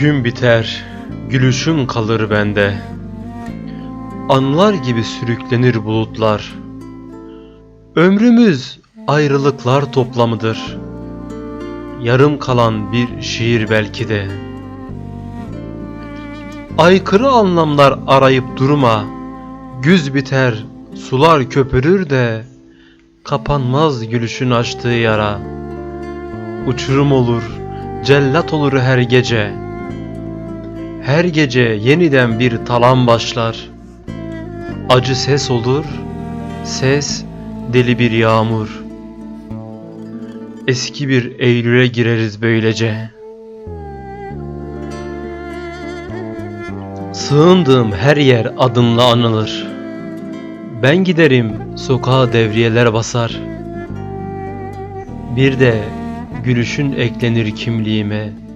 Gün biter, gülüşün kalır bende. Anlar gibi sürüklenir bulutlar. Ömrümüz ayrılıklar toplamıdır. Yarım kalan bir şiir belki de. Aykırı anlamlar arayıp durma. Güz biter, sular köpürür de kapanmaz gülüşün açtığı yara. Uçurum olur, cellat olur her gece. Her gece yeniden bir talan başlar. Acı ses olur, ses deli bir yağmur. Eski bir Eylül'e gireriz böylece. Sığındığım her yer adınla anılır. Ben giderim sokağa devriyeler basar. Bir de gülüşün eklenir kimliğime.